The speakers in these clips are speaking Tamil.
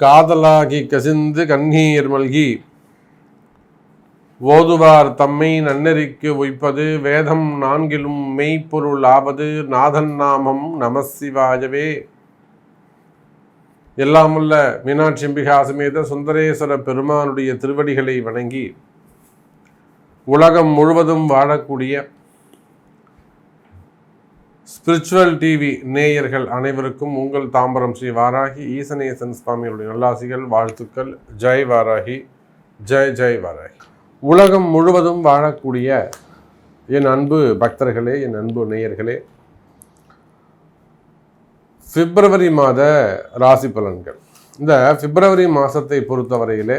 காதலாகி கசிந்து கண்ணீர் மல்கி ஓதுவார் தம்மை நன்னெறிக்கு உய்ப்பது வேதம் நான்கிலும் மெய்ப்பொருள் ஆவது நாதன் நாமம் நமசிவாயவே எல்லாமுள்ள மீனாட்சி அம்பிகா சமேத சுந்தரேஸ்வர பெருமானுடைய திருவடிகளை வணங்கி உலகம் முழுவதும் வாழக்கூடிய ஸ்பிரிச்சுவல் டிவி நேயர்கள் அனைவருக்கும் உங்கள் தாம்பரம் ஸ்ரீ வாராகி ஈசனேசன் சுவாமியுடைய நல்லாசிகள் வாழ்த்துக்கள். ஜெய் வாராகி ஜெய் ஜெய் வாராகி. உலகம் முழுவதும் வாழக்கூடிய என் அன்பு பக்தர்களே என் அன்பு நேயர்களே பிப்ரவரி மாத ராசி பலன்கள். இந்த பிப்ரவரி மாதத்தை பொறுத்தவரையிலே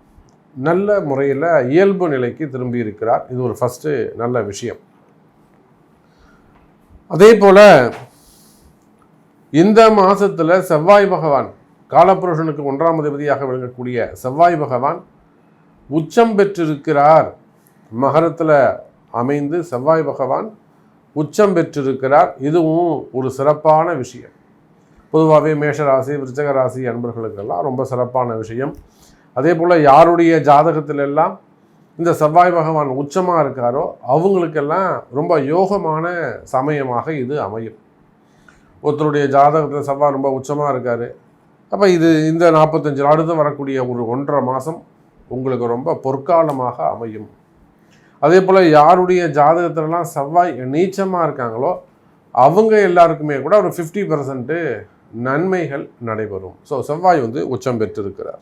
நல்ல முறையில் இயல்பு நிலைக்கு திரும்பி இருக்கிறார். இது ஒரு ஃபஸ்ட்டு நல்ல விஷயம். அதே போல் இந்த மாதத்தில் செவ்வாய் பகவான் காலப்புருஷனுக்கு ஒன்றாம் அதிபதியாக விளங்கக்கூடிய செவ்வாய் பகவான் உச்சம் பெற்றிருக்கிறார். மகரத்தில் அமைந்து செவ்வாய் பகவான் உச்சம் பெற்றிருக்கிறார். இதுவும் ஒரு சிறப்பான விஷயம். பொதுவாகவே மேஷராசி விருச்சக ராசி அன்பர்களுக்கெல்லாம் ரொம்ப சிறப்பான விஷயம். அதே போல் யாருடைய ஜாதகத்திலெல்லாம் இந்த செவ்வாய் பகவான் உச்சமாக இருக்காரோ அவங்களுக்கெல்லாம் ரொம்ப யோகமான சமயமாக இது அமையும். ஒருத்தருடைய ஜாதகத்தில் செவ்வாய் ரொம்ப உச்சமாக இருக்கார். அப்போ இது இந்த நாற்பத்தஞ்சு நாடு வரக்கூடிய ஒரு ஒன்றரை மாதம் உங்களுக்கு ரொம்ப பொற்காலமாக அமையும். அதே போல் யாருடைய ஜாதகத்திலலாம் செவ்வாய் நீச்சமாக இருக்காங்களோ அவங்க எல்லாருக்குமே கூட ஒரு ஃபிஃப்டி பர்சன்ட்டு நன்மைகள் நடைபெறும். ஸோ செவ்வாய் வந்து உச்சம் பெற்றிருக்கிறார்.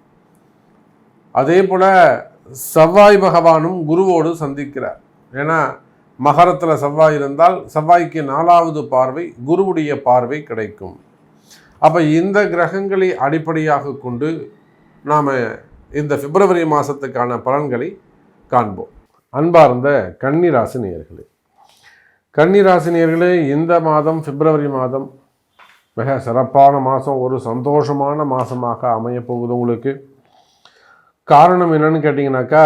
அதே போல் செவ்வாய் பகவானும் குருவோடு சந்திக்கிறார். ஏன்னா மகரத்தில் செவ்வாய் இருந்தால் செவ்வாய்க்கு நாலாவது பார்வை குருவுடைய பார்வை கிடைக்கும். அப்போ இந்த கிரகங்களை அடிப்படையாக கொண்டு நாம் இந்த பிப்ரவரி மாதத்துக்கான பலன்களை காண்போம். அன்பார்ந்த கன்னிராசி நேயர்களே கன்னிராசி நேயர்களே இந்த மாதம் பிப்ரவரி மாதம் மிக சிறப்பான மாதம் ஒரு சந்தோஷமான மாதமாக அமையப்போகுது உங்களுக்கு. காரணம் என்னன்னு கேட்டிங்கனாக்கா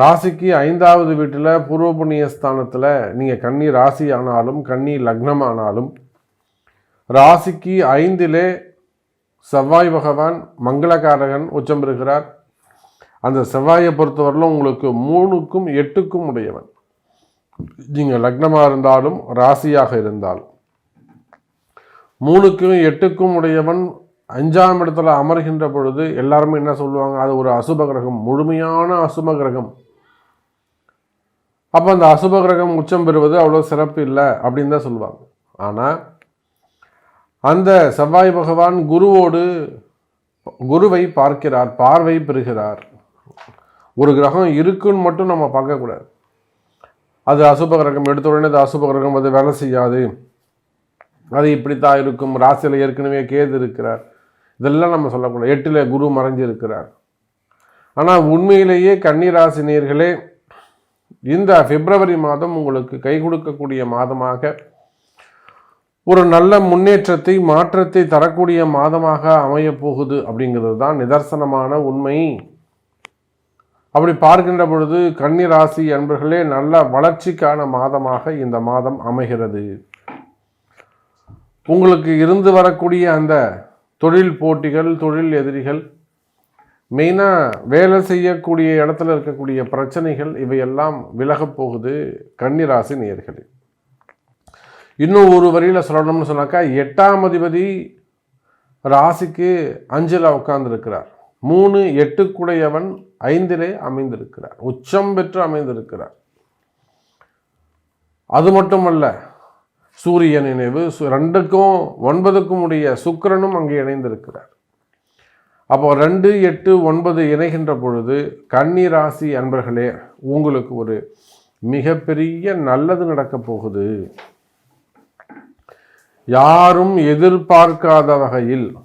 ராசிக்கு ஐந்தாவது வீட்டில் பூர்வ புண்ணிய ஸ்தானத்தில் நீங்கள் கன்னி ராசி ஆனாலும் கன்னி லக்னம் ஆனாலும் ராசிக்கு ஐந்திலே செவ்வாய் பகவான் மங்களகாரகன் உச்சம் பெறுகிறார். அந்த செவ்வாயை பொறுத்தவரையிலும் உங்களுக்கு மூணுக்கும் எட்டுக்கும் உடையவன். நீங்கள் லக்னமாக இருந்தாலும் ராசியாக இருந்தாலும். மூணுக்கும் எட்டுக்கும் உடையவன் அஞ்சாம் இடத்துல அமர்கின்ற பொழுது எல்லாருமே என்ன சொல்லுவாங்க? அது ஒரு அசுப கிரகம் முழுமையான அசுப கிரகம். அப்போ அந்த அசுப கிரகம் உச்சம் பெறுவது அவ்வளோ சிறப்பு இல்லை அப்படின்னு தான் சொல்லுவாங்க. ஆனால் அந்த செவ்வாய் பகவான் குருவோடு குருவை பார்க்கிறார் பார்வை பெறுகிறார். ஒரு கிரகம் இருக்குன்னு மட்டும் நம்ம பார்க்கக்கூடாது அது அசுப கிரகம் எடுத்த உடனே அது அசுப கிரகம் அது வேலை செய்யாது. அது இப்படித்தான் இருக்கும். ராசியில் ஏற்கனவே கேது இருக்கிறார். இதெல்லாம் நம்ம சொல்லக்கூடாது எட்டில் குரு மறைஞ்சு இருக்கிறார் ஆனால் உண்மையிலேயே கன்னிராசினியர்களே இந்த பிப்ரவரி மாதம் உங்களுக்கு கை கொடுக்கக்கூடிய மாதமாக ஒரு நல்ல முன்னேற்றத்தை மாற்றத்தை தரக்கூடிய மாதமாக அமையப்போகுது அப்படிங்கிறது தான் நிதர்சனமான உண்மை. அப்படி பார்க்கின்ற பொழுது கன்னிராசி என்பர்களே நல்ல வளர்ச்சிக்கான மாதமாக இந்த மாதம் அமைகிறது. உங்களுக்கு இருந்து வரக்கூடிய அந்த தொழில் போட்டிகள் தொழில் எதிரிகள் மெயினாக வேலை செய்யக்கூடிய இடத்துல இருக்கக்கூடிய பிரச்சனைகள் இவையெல்லாம் விலகப் போகுது கன்னிராசி நேர்களில் இன்னும் ஒரு வரியில் சொல்லணும்னு சொன்னாக்கா எட்டாம் அதிபதி ராசிக்கு அஞ்சில் உட்கார்ந்திருக்கிறார். மூணு எட்டுக்குடையவன் ஐந்திலே அமைந்திருக்கிறார். உச்சம் பெற்று அமைந்திருக்கிறார். அது மட்டுமல்ல சூரிய நினைவு சு- ரெண்டுக்கும் ஒன்பதுக்கும் உடைய சுக்கிரனும் அங்கே இணைந்திருக்கிறார். அப்போ ரெண்டு எட்டு ஒன்பது இணைகின்ற பொழுது கன்னி ராசி அன்பர்களே உங்களுக்கு ஒரு மிகப்பெரிய நல்லது நடக்கப் போகுது. யாரும் எதிர்பார்க்காத வகையில்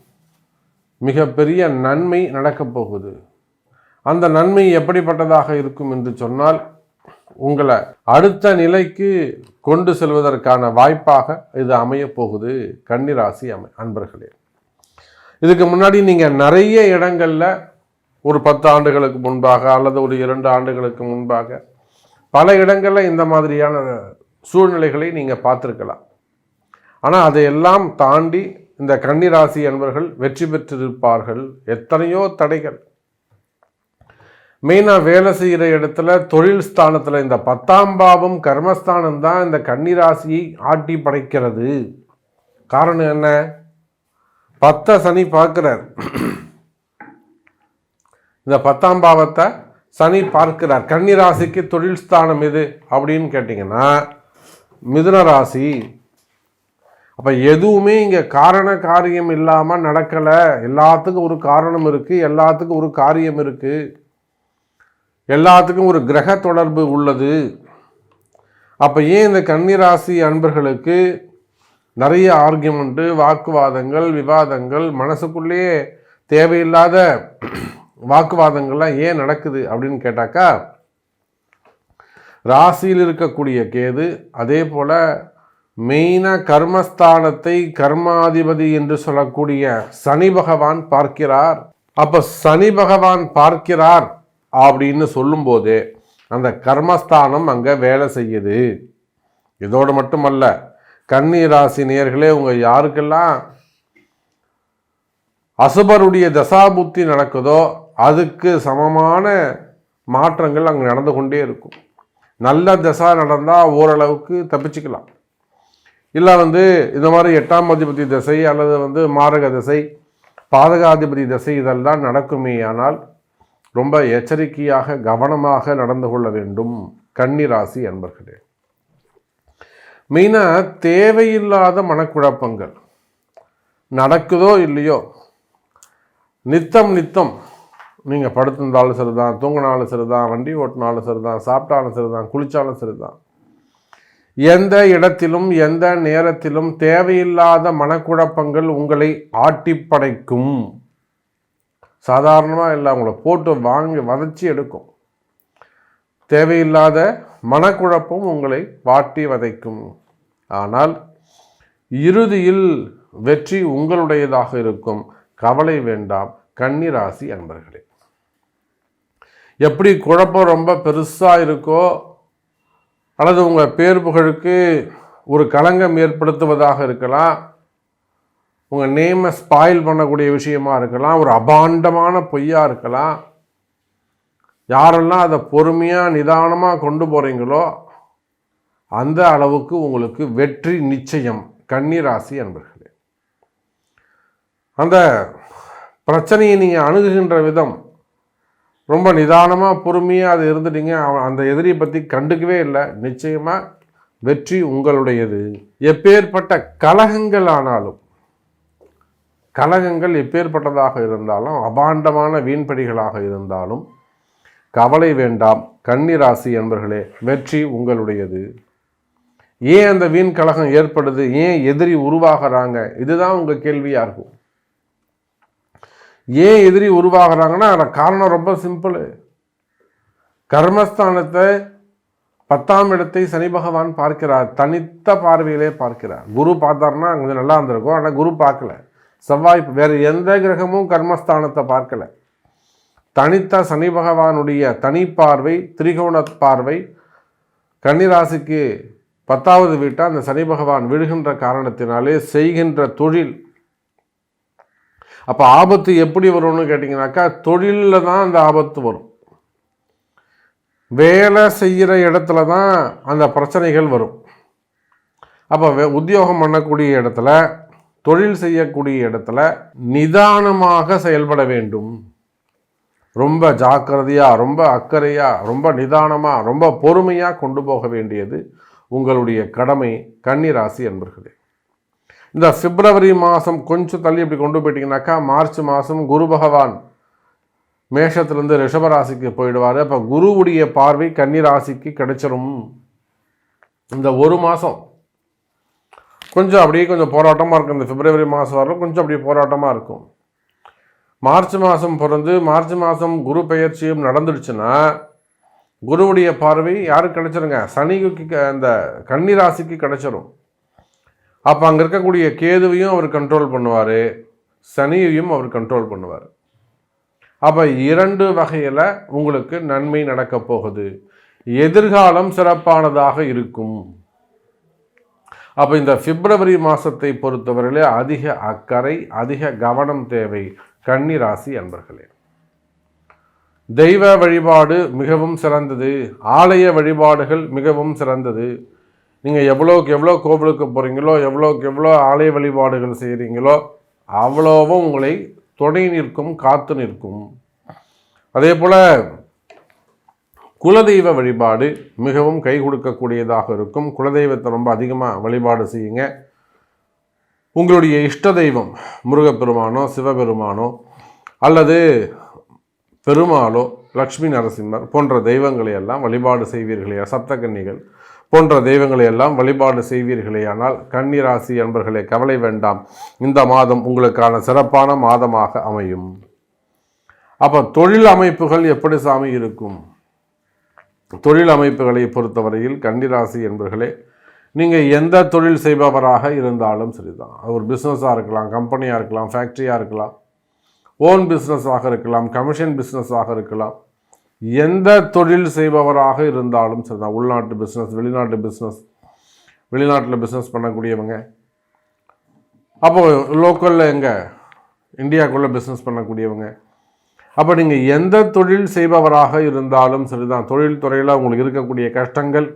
மிகப்பெரிய நன்மை நடக்கப் போகுது. அந்த நன்மை எப்படிப்பட்டதாக இருக்கும் என்று சொன்னால் உங்களை அடுத்த நிலைக்கு கொண்டு செல்வதற்கான வாய்ப்பாக இது அமையப் போகுது. கன்னிராசி அமை அன்பர்களே. இதுக்கு முன்னாடி நீங்கள் நிறைய இடங்களில் ஒரு பத்து ஆண்டுகளுக்கு முன்பாக அல்லது ஒரு இரண்டு ஆண்டுகளுக்கு முன்பாக பல இடங்களில் இந்த மாதிரியான சூழ்நிலைகளை நீங்கள் பார்த்துருக்கலாம். ஆனால் அதையெல்லாம் தாண்டி இந்த கன்னிராசி அன்பர்கள் வெற்றி பெற்றிருப்பார்கள். எத்தனையோ தடைகள். மெயினாக வேலை செய்கிற இடத்துல தொழில் ஸ்தானத்தில் இந்த பத்தாம் பாவம் கர்மஸ்தானம் தான் இந்த கன்னிராசியை ஆட்டி படைக்கிறது. காரணம் என்ன? பத்த சனி பார்க்கிறார். இந்த பத்தாம் பாவத்தை சனி பார்க்கிறார். கன்னிராசிக்கு தொழில் ஸ்தானம் எது அப்படின்னு கேட்டிங்கன்னா மிதுன ராசி. அப்போ எதுவுமே இங்கே காரண காரியம் இல்லாமல் நடக்கலை. எல்லாத்துக்கும் ஒரு காரணம் இருக்குது எல்லாத்துக்கும் ஒரு காரியம் இருக்குது எல்லாத்துக்கும் ஒரு கிரக தொடர்பு உள்ளது. அப்போ ஏன் இந்த கன்னிராசி அன்பர்களுக்கு நிறைய ஆர்கியூமெண்ட்டு வாக்குவாதங்கள் விவாதங்கள் மனசுக்குள்ளேயே தேவையில்லாத வாக்குவாதங்கள்லாம் ஏன் நடக்குது அப்படின்னு கேட்டாக்கா ராசியில் இருக்கக்கூடிய கேது அதே போல் மெயினாக கர்மஸ்தானத்தை கர்மாதிபதி என்று சொல்லக்கூடிய சனி பகவான் பார்க்கிறார். அப்போ சனி பகவான் பார்க்கிறார் அப்படின்னு சொல்லும்போதே அந்த கர்மஸ்தானம் அங்கே வேலை செய்யுது. இதோடு மட்டுமல்ல கன்னி ராசி நேர்களே உங்கள் யாருக்கெல்லாம் அசுபருடைய தசாபுத்தி நடக்குதோ அதுக்கு சமமான மாற்றங்கள் அங்கே நடந்து கொண்டே இருக்கும். நல்ல தசா நடந்தால் ஓரளவுக்கு தப்பிச்சுக்கலாம். இல்லை வந்து இந்த மாதிரி எட்டாம் அதிபதி திசை அல்லது வந்து மாரக திசை பாதகாதிபதி திசை இதெல்லாம் நடக்குமே ஆனால் ரொம்ப எச்சரிக்கையாக கவனமாக நடந்து கொள்ள வேண்டும். கன்னிராசி அன்பர்களே. மெயினாக தேவையில்லாத மனக்குழப்பங்கள். நடக்குதோ இல்லையோ நித்தம் நித்தம் நீங்கள் படுத்திருந்தாலும் சரிதான் தூங்கினாலும் சரிதான் வண்டி ஓட்டினாலும் சரிதான் சாப்பிட்டாலும் சரிதான் குளித்தாலும் சரிதான். எந்த இடத்திலும் எந்த நேரத்திலும் தேவையில்லாத மனக்குழப்பங்கள் உங்களை ஆட்டிப்படைக்கும். சாதாரணமாக இல்லை அவங்கள போட்டு வாங்கி வதச்சி எடுக்கும். தேவையில்லாத மனக்குழப்பம் உங்களை வாட்டி வதைக்கும். ஆனால் இறுதியில் வெற்றி உங்களுடையதாக இருக்கும். கவலை வேண்டாம் கன்னிராசி அன்பர்களே. எப்படி குழப்பம் ரொம்ப பெருசாக இருக்கோ அல்லது உங்கள் பேர் புகழுக்கு ஒரு களங்கம் ஏற்படுத்துவதாக இருக்கலாம் உங்கள் நேமை ஸ்பாயில் பண்ணக்கூடிய விஷயமா இருக்கலாம் ஒரு அபாண்டமான பொய்யா இருக்கலாம். யாரெல்லாம் அதை பொறுமையாக நிதானமாக கொண்டு போகிறீங்களோ அந்த அளவுக்கு உங்களுக்கு வெற்றி நிச்சயம். கன்னிராசி அன்பர்களே. அந்த பிரச்சனையை நீங்கள் அணுகுகின்ற விதம் ரொம்ப நிதானமாக பொறுமையாக அது இருந்துட்டீங்க அவன் அந்த எதிரியை பற்றி கண்டுக்கவே இல்லை. நிச்சயமாக வெற்றி உங்களுடையது. எப்பேற்பட்ட கலகங்கள் ஆனாலும் கலகங்கள் எப்பேற்பட்டதாக இருந்தாலும் அபாண்டமான வீண்படிகளாக இருந்தாலும் கவலை வேண்டாம். கன்னிராசி என்பர்களே வெற்றி உங்களுடையது. ஏன் அந்த வீண் கலகம் ஏற்படுது? ஏன் எதிரி உருவாகிறாங்க? இதுதான் உங்கள் கேள்வியாக இருக்கும். ஏன் எதிரி உருவாகிறாங்கன்னா அதில் காரணம் ரொம்ப சிம்பிள். கர்மஸ்தானத்தை பத்தாம் இடத்தை சனி பகவான் பார்க்கிறார். தனித்த பார்வையிலே பார்க்கிறார். குரு பார்த்தாருன்னா கொஞ்சம் நல்லா இருந்திருக்கும் ஆனால் குரு பார்க்கல. செவ்வாய் வேறு எந்த கிரகமும் கர்மஸ்தானத்தை பார்க்கல. தனித்த சனி பகவானுடைய தனி பார்வை திரிகோண பார்வை கன்னிராசிக்கு பத்தாவது வீட்டை அந்த சனி பகவான் விழுகின்ற காரணத்தினாலே செய்கின்ற தொழில். அப்போ ஆபத்து எப்படி வரும்னு கேட்டிங்கனாக்கா தொழிலில் தான் அந்த ஆபத்து வரும். வேலை செய்கிற இடத்துல தான் அந்த பிரச்சனைகள் வரும். அப்போ உத்தியோகம் பண்ணக்கூடிய இடத்துல தொழில் செய்யக்கூடிய இடத்துல நிதானமாக செயல்பட வேண்டும். ரொம்ப ஜாக்கிரதையாக ரொம்ப அக்கறையாக ரொம்ப நிதானமாக ரொம்ப பொறுமையாக கொண்டு போக வேண்டியது உங்களுடைய கடமை கன்னிராசி என்பர்களே இந்த பிப்ரவரி மாதம் கொஞ்சம் தள்ளி இப்படி கொண்டு போயிட்டீங்கன்னாக்கா மார்ச் மாதம் குரு பகவான் மேஷத்துலேருந்து ரிஷபராசிக்கு போயிடுவார். அப்போ குருவுடைய பார்வை கன்னிராசிக்கு கிடைச்சிரும். இந்த ஒரு மாதம் கொஞ்சம் அப்படியே கொஞ்சம் போராட்டமாக இருக்கும். இந்த பிப்ரவரி மாதம் வரலும் கொஞ்சம் அப்படியே போராட்டமாக இருக்கும். மார்ச் மாதம் பிறந்து மார்ச் மாதம் குரு பெயர்ச்சியும் நடந்துடுச்சுன்னா குருவுடைய பார்வை யாருக்கு கிடைச்சிருங்க? சனிக்கு அந்த கன்னிராசிக்கு கிடைச்சிரும். அப்போ அங்கே இருக்கக்கூடிய கேதுவையும் அவர் கண்ட்ரோல் பண்ணுவார். சனியையும் அவர் கண்ட்ரோல் பண்ணுவார். அப்போ இரண்டு வகையில் உங்களுக்கு நன்மை நடக்கப் போகுது. எதிர்காலம் சிறப்பானதாக இருக்கும். அப்போ இந்த பிப்ரவரி மாதத்தை பொறுத்தவரையிலே அதிக அக்கறை அதிக கவனம் தேவை கன்னி ராசி அன்பர்களே. தெய்வ வழிபாடு மிகவும் சிறந்தது. ஆலய வழிபாடுகள் மிகவும் சிறந்தது. நீங்கள் எவ்வளோக்கு எவ்வளோ கோவிலுக்கு போகிறீங்களோ எவ்வளோக்கு எவ்வளோ ஆலய வழிபாடுகள் செய்கிறீங்களோ அவ்வளோவும் உங்களை துணை நிற்கும் காத்து நிற்கும். அதே போல் குலதெய்வ வழிபாடு மிகவும் கை கொடுக்கக்கூடியதாக இருக்கும். குலதெய்வத்தை ரொம்ப அதிகமாக வழிபாடு செய்யுங்க. உங்களுடைய இஷ்ட தெய்வம் முருகப்பெருமானோ சிவபெருமானோ அல்லது பெருமாளோ லக்ஷ்மி நரசிம்மர் போன்ற தெய்வங்களை எல்லாம் வழிபாடு செய்வீர்களே சப்தகன்னிகள் போன்ற தெய்வங்களை எல்லாம் வழிபாடு செய்வீர்களேயானால் கன்னிராசி என்பர்களே கவலை வேண்டாம். இந்த மாதம் உங்களுக்கான சிறப்பான மாதமாக அமையும். அப்போ தொழில் அமைப்புகள் எப்படி சாமி இருக்கும்? தொழில் அமைப்புகளை பொறுத்தவரையில் கன்னிராசி என்பர்களே நீங்கள் எந்த தொழில் செய்பவராக இருந்தாலும் சரிதான். ஒரு பிஸ்னஸாக இருக்கலாம் கம்பெனியாக இருக்கலாம் ஃபேக்ட்ரியாக இருக்கலாம் ஓன் பிஸ்னஸாக இருக்கலாம் கமிஷன் பிஸ்னஸாக இருக்கலாம். எந்த தொழில் செய்பவராக இருந்தாலும் சரிதான். உள்நாட்டு பிஸ்னஸ் வெளிநாட்டு பிஸ்னஸ் வெளிநாட்டில் பிஸ்னஸ் பண்ணக்கூடியவங்க. அப்போது லோக்கலில் எங்கே? இந்தியாவுக்குள்ளே பிஸ்னஸ் பண்ணக்கூடியவங்க. அப்போ நீங்கள் எந்த தொழில் செய்பவராக இருந்தாலும் சரிதான். தொழில் துறையில் உங்களுக்கு இருக்கக்கூடிய கஷ்டங்கள்.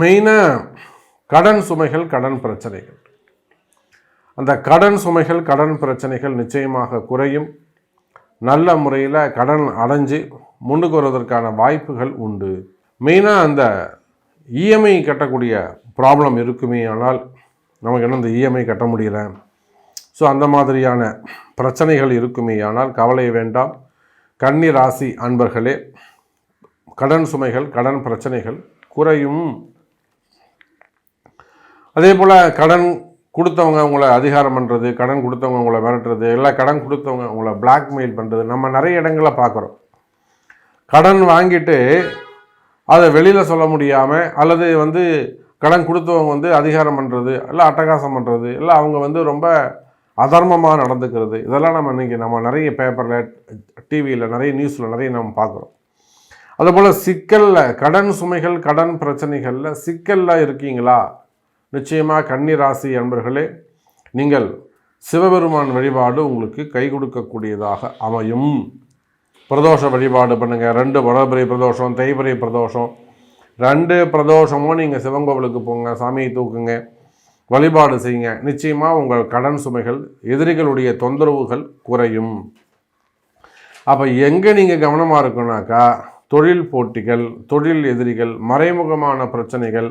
மெயினாக கடன் சுமைகள் கடன் பிரச்சனைகள். அந்த கடன் சுமைகள் கடன் பிரச்சனைகள் நிச்சயமாக குறையும். நல்ல முறையில் கடன் அடைஞ்சு முன்னுக்கு வருவதற்கான வாய்ப்புகள் உண்டு. மெயினாக அந்த இஎம்ஐ கட்டக்கூடிய ப்ராப்ளம் இருக்குமே ஆனால் நமக்கு என்ன இந்த இஎம்ஐ கட்ட முடியல? ஸோ அந்த மாதிரியான பிரச்சனைகள் இருக்குமே. ஆனால் கவலை வேண்டாம். கன்னி ராசி அன்பர்களே கடன் சுமைகள் கடன் பிரச்சனைகள் குறையும். அதே போல் கடன் கொடுத்தவங்க உங்களை அதிகாரம் பண்ணுறது கடன் கொடுத்தவங்க உங்களை மிரட்டுறது இல்லை கடன் கொடுத்தவங்க உங்களை பிளாக்மெயில் பண்ணுறது நம்ம நிறைய இடங்களில் பார்க்குறோம். கடன் வாங்கிட்டு அதை வெளியில் சொல்ல முடியாமல் அல்லது வந்து கடன் கொடுத்தவங்க வந்து அதிகாரம் பண்ணுறது இல்லை அட்டகாசம் பண்ணுறது இல்லை அவங்க வந்து ரொம்ப அதர்மமாக நடந்துக்கிறது. இதெல்லாம் நம்ம இன்றைக்கி நம்ம நிறைய பேப்பரில் டிவியில் நிறைய நியூஸில் நிறைய நம்ம பார்க்குறோம். அதுபோல் சிக்கலில் கடன் சுமைகள் கடன் பிரச்சனைகளில் சிக்கலில் இருக்கீங்களா? நிச்சயமாக கன்னிராசி அன்பர்களே நீங்கள் சிவபெருமான் வழிபாடு உங்களுக்கு கை கொடுக்கக்கூடியதாக அமையும். பிரதோஷ வழிபாடு பண்ணுங்கள் ரெண்டு வடபுரை பிரதோஷம் தேய்பிரை பிரதோஷம். ரெண்டு பிரதோஷமும் நீங்கள் சிவங்கோவிலுக்கு போங்க சாமியை தூக்குங்க. வழிபாடு செய்யுங்க. நிச்சயமாக உங்கள் கடன் சுமைகள் எதிரிகளுடைய தொந்தரவுகள் குறையும். அப்போ எங்கே நீங்கள் கவனமாக இருக்குனாக்கா தொழில் போட்டிகள் தொழில் எதிரிகள் மறைமுகமான பிரச்சனைகள்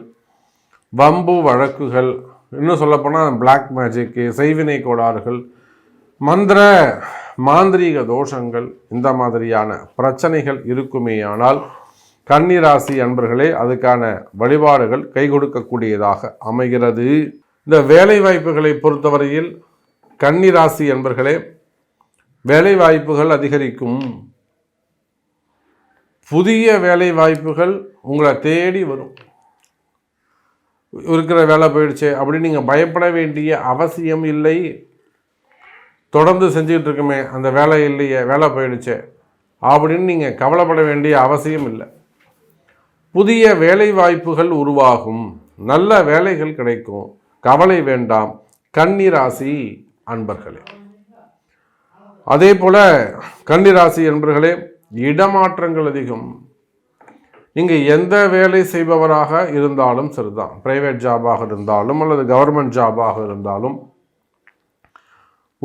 வம்பு வழக்குகள் இன்னும் சொல்லப்போனால் பிளாக் மேஜிக்கு செய்வினை கோளாறுகள் மந்திர மாந்திரீக தோஷங்கள் இந்த மாதிரியான பிரச்சனைகள் இருக்குமேயானால் கன்னிராசி அன்பர்களே அதுக்கான வழிபாடுகள் கை கொடுக்கக்கூடியதாக அமைகிறது. இந்த வேலை வாய்ப்புகளை பொறுத்தவரையில் கன்னிராசி என்பர்களே வேலை வாய்ப்புகள் அதிகரிக்கும். புதிய வேலை வாய்ப்புகள் உங்களை தேடி வரும். இருக்கிற வேலை போயிடுச்சு அப்படின்னு நீங்கள் பயப்பட வேண்டிய அவசியம் இல்லை. தொடர்ந்து செஞ்சுக்கிட்டு இருக்குமே அந்த வேலை இல்லையே வேலை போயிடுச்சு அப்படின்னு நீங்கள் கவலைப்பட வேண்டிய அவசியம் இல்லை. புதிய வேலை வாய்ப்புகள் உருவாகும். நல்ல வேலைகள் கிடைக்கும். கவலை வேண்டாம். கன்னிராசி அன்பர்களே. அதே போல் கன்னிராசி அன்பர்களே இடமாற்றங்கள் அதிகம். நீங்கள் எந்த வேலை செய்பவராக இருந்தாலும் சரிதான். ப்ரைவேட் ஜாபாக இருந்தாலும் அல்லது கவர்மெண்ட் ஜாபாக இருந்தாலும்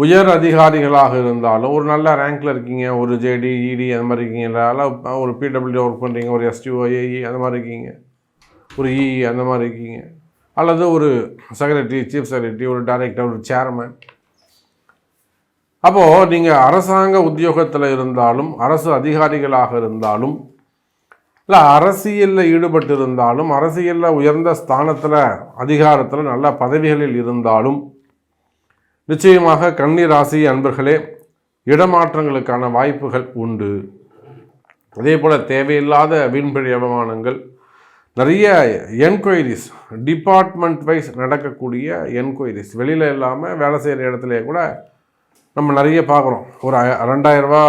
உயர் அதிகாரிகளாக இருந்தாலும் ஒரு நல்ல ரேங்க்கில் இருக்கீங்க ஒரு ஜேடி இடி அந்த மாதிரி இருக்கீங்க இல்லை ஒரு பிடபிள்யூ ஒர்க் பண்ணுறீங்க ஒரு எஸ்டிஓஏஇ அந்த மாதிரி இருக்கீங்க. ஒரு இஇ அந்த மாதிரி இருக்கீங்க. அல்லது ஒரு செக்ரட்டரி சீஃப் செக்ரட்டரி ஒரு டைரக்டர் ஒரு சேர்மேன் அப்போது நீங்கள் அரசாங்க உத்தியோகத்தில் இருந்தாலும் அரசு அதிகாரிகளாக இருந்தாலும் இல்லை அரசியலில் ஈடுபட்டு இருந்தாலும் அரசியலில் உயர்ந்த ஸ்தானத்தில் அதிகாரத்தில் நல்ல பதவிகளில் இருந்தாலும் நிச்சயமாக கன்னி ராசி அன்பர்களே இடமாற்றங்களுக்கான வாய்ப்புகள் உண்டு. அதே போல் தேவையில்லாத வீண்பழி அவமானங்கள் நிறைய என்கொயரிஸ் டிபார்ட்மெண்ட் வைஸ் நடக்கக்கூடிய என்கொயரிஸ் வெளியில் இல்லாமல் வேலை செய்கிற இடத்துலையே கூட நம்ம நிறைய பார்க்குறோம். ஒரு ரெண்டாயிரரூபா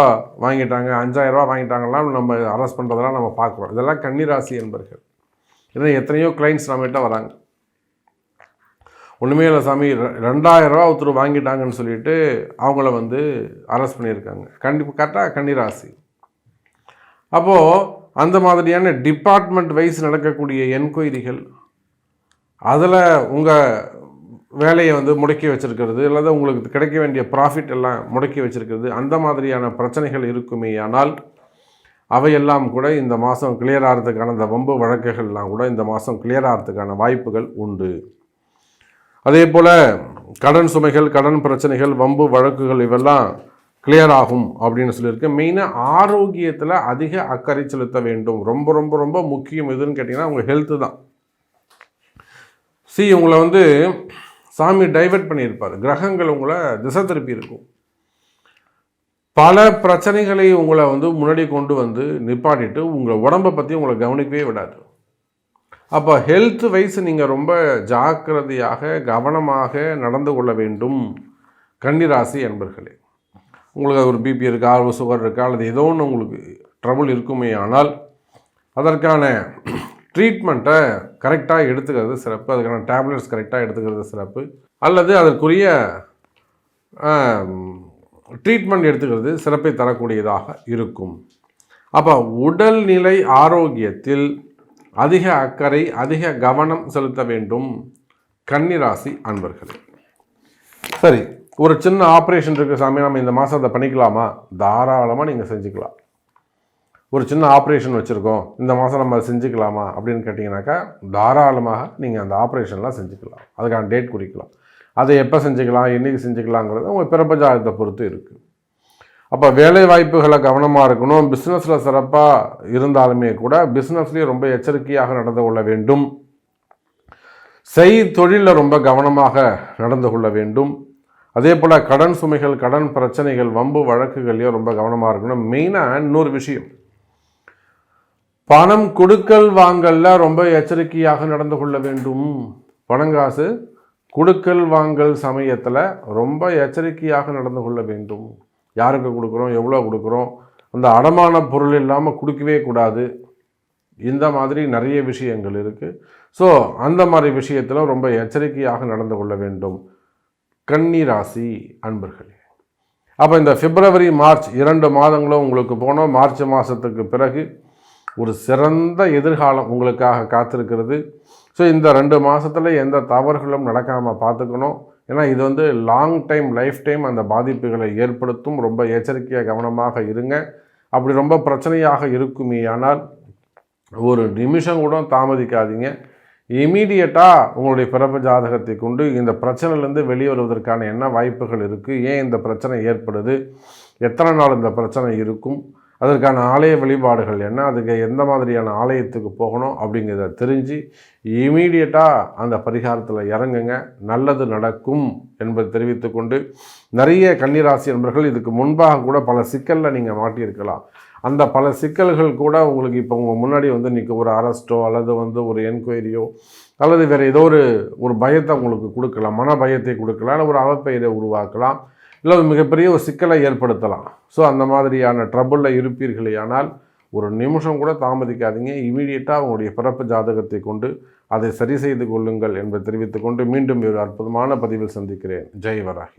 வாங்கிட்டாங்க அஞ்சாயிரரூபா வாங்கிட்டாங்கலாம் நம்ம அரெஸ்ட் பண்ணுறதெல்லாம் நம்ம பார்க்குறோம். இதெல்லாம் கன்னிராசி என்பர்கள். ஏன்னா எத்தனையோ கிளைண்ட்ஸ் நம்மகிட்ட வராங்க. ஒன்றுமே இல்லை சாமி ரெண்டாயிரரூபா ஒருத்தர் வாங்கிட்டாங்கன்னு சொல்லிட்டு அவங்கள வந்து அரெஸ்ட் பண்ணியிருக்காங்க. கண்டிப்பாக கரெக்டாக கன்னிராசி. அப்போது அந்த மாதிரியான டிபார்ட்மெண்ட் வைஸ் நடக்கக்கூடிய என்கொயரிகள் அதில் உங்கள் வேலையை வந்து முடக்கி வச்சுருக்கிறது அல்லது உங்களுக்கு கிடைக்க வேண்டிய ப்ராஃபிட் எல்லாம் முடக்கி வச்சுருக்கிறது அந்த மாதிரியான பிரச்சனைகள் இருக்குமே ஆனால் அவையெல்லாம் கூட இந்த மாதம் கிளியர் ஆகிறதுக்கான இந்த வம்பு வழக்குகள்லாம் கூட இந்த மாதம் கிளியர் ஆகிறதுக்கான வாய்ப்புகள் உண்டு. அதே போல் கடன் சுமைகள் கடன் பிரச்சனைகள் வம்பு வழக்குகள் இவெல்லாம் கிளியர் ஆகும் அப்படின்னு சொல்லியிருக்கு. மெயினாக ஆரோக்கியத்தில் அதிக அக்கறை செலுத்த வேண்டும். ரொம்ப ரொம்ப ரொம்ப முக்கியம் எதுன்னு கேட்டிங்கன்னா உங்கள் ஹெல்த்து தான். சி உங்களை வந்து சாமி டைவெர்ட் பண்ணியிருப்பார். கிரகங்கள் உங்களை திசை திருப்பி இருக்கும். பல பிரச்சனைகளை உங்களை வந்து முன்னாடி கொண்டு வந்து நிப்பாட்டிட்டு உங்களை உடம்பை பற்றி உங்களை கவனிக்கவே விடாது. அப்போ ஹெல்த் வைஸ் நீங்கள் ரொம்ப ஜாக்கிரதையாக கவனமாக நடந்து கொள்ள வேண்டும். கன்னிராசி என்பர்களே உங்களுக்கு ஒரு பிபி இருக்கா ஒரு சுகர் இருக்கா அல்லது ஏதோ ஒன்று உங்களுக்கு ட்ரபுள் இருக்குமே ஆனால் அதற்கான ட்ரீட்மெண்ட்டை கரெக்டாக எடுத்துக்கிறது சிறப்பு. அதுக்கான டேப்லெட்ஸ் கரெக்டாக எடுத்துக்கிறது சிறப்பு. அல்லது அதற்குரிய ட்ரீட்மெண்ட் எடுத்துக்கிறது சிறப்பை தரக்கூடியதாக இருக்கும். அப்போ உடல்நிலை ஆரோக்கியத்தில் அதிக அக்கறை அதிக கவனம் செலுத்த வேண்டும். கன்னிராசி அன்பர்களே. சரி ஒரு சின்ன ஆப்ரேஷன் இருக்குது சாமி நம்ம இந்த மாதம் அதை பண்ணிக்கலாமா? தாராளமாக நீங்கள் செஞ்சுக்கலாம். ஒரு சின்ன ஆப்ரேஷன் வச்சுருக்கோம். இந்த மாதம் நம்ம அதை செஞ்சுக்கலாமா? அப்படின்னு கேட்டிங்கனாக்கா தாராளமாக நீங்கள் அந்த ஆப்ரேஷன்லாம் செஞ்சுக்கலாம். அதுக்கான டேட் குறிக்கலாம். அதை எப்போ செஞ்சுக்கலாம் என்றைக்கு செஞ்சுக்கலாங்கிறது உங்கள் பிறப்பு ஜாதகத்தை பொறுத்து இருக்குது அப்போ வேலை வாய்ப்புகளை கவனமாக இருக்கணும். பிஸ்னஸில் சிறப்பாக இருந்தாலுமே கூட பிஸ்னஸ்லேயும் ரொம்ப எச்சரிக்கையாக நடந்து கொள்ள வேண்டும். செய் தொழிலில் ரொம்ப கவனமாக நடந்து கொள்ள வேண்டும். அதே போல் கடன் சுமைகள் கடன் பிரச்சனைகள் வம்பு வழக்குகள்லையும் ரொம்ப கவனமாக இருக்கணும். மெயினாக இன்னொரு விஷயம். பணம் கொடுக்கல் வாங்கல்ல ரொம்ப எச்சரிக்கையாக நடந்து கொள்ள வேண்டும். பணங்காசு கொடுக்கல் வாங்கல் சமயத்தில் ரொம்ப எச்சரிக்கையாக நடந்து கொள்ள வேண்டும். யாருக்கு கொடுக்குறோம் எவ்வளோ கொடுக்குறோம் அந்த அடமான பொருள் இல்லாமல் கொடுக்கவே கூடாது. இந்த மாதிரி நிறைய விஷயங்கள் இருக்குது ஸோ அந்த மாதிரி விஷயத்தில் ரொம்ப எச்சரிக்கையாக நடந்து கொள்ள வேண்டும். கன்னி ராசி அன்பர்களே. அப்போ இந்த பிப்ரவரி மார்ச் இரண்டு மாதங்களும் உங்களுக்கு போனோம். மார்ச் மாதத்துக்கு பிறகு ஒரு சிறந்த எதிர்காலம் உங்களுக்காக காத்திருக்கிறது. ஸோ இந்த ரெண்டு மாதத்தில் எந்த தவறுகளும் நடக்காமல் பார்த்துக்கணும். ஏன்னா இது வந்து லாங் டைம் லைஃப் டைம் அந்த பாதிப்புகளை ஏற்படுத்தும். ரொம்ப எச்சரிக்கையாக கவனமாக இருங்க. அப்படி ரொம்ப பிரச்சனையாக இருக்குமே ஆனால் ஒரு நிமிஷம் கூட தாமதிக்காதீங்க. இமீடியட்டாக உங்களுடைய பிறப்பு ஜாதகத்தை கொண்டு இந்த பிரச்சனையிலேருந்து வெளியே வருவதற்கான என்ன வாய்ப்புகள் இருக்குது ஏன் இந்த பிரச்சனை ஏற்படுது? எத்தனை நாள் இந்த பிரச்சனை இருக்கும்? அதற்கான ஆலய வழிபாடுகள் என்ன? அதுக்கு எந்த மாதிரியான ஆலயத்துக்கு போகணும் அப்படிங்கிறத தெரிஞ்சு இமீடியட்டாக அந்த பரிகாரத்தில் இறங்குங்க. நல்லது நடக்கும் என்பதை தெரிவித்துக்கொண்டு நிறைய கன்னிராசி நண்பர்கள் இதுக்கு முன்பாக கூட பல சிக்கலில் நீங்கள் மாட்டியிருக்கலாம். அந்த பல சிக்கல்கள் கூட உங்களுக்கு இப்போ உங்கள் முன்னாடி வந்து நிற்க ஒரு அரெஸ்ட்டோ அல்லது வந்து ஒரு என்கொயரியோ அல்லது வேறு ஏதோ ஒரு ஒரு பயத்தை உங்களுக்கு கொடுக்கலாம். மன பயத்தை கொடுக்கலாம். இல்லை ஒரு அவப்பெயரை உருவாக்கலாம். இல்லை மிகப்பெரிய ஒரு சிக்கலை ஏற்படுத்தலாம். ஸோ அந்த மாதிரியான ட்ரபுளில் இருப்பீர்களே ஆனால் ஒரு நிமிஷம் கூட தாமதிக்காதீங்க. இமீடியட்டாக அவங்களுடைய பிறப்பு ஜாதகத்தை கொண்டு அதை சரி செய்து கொள்ளுங்கள் என்பதை தெரிவித்துக்கொண்டு மீண்டும் ஒரு அற்புதமான பதிவில் சந்திக்கிறேன். ஜெய் வராகி.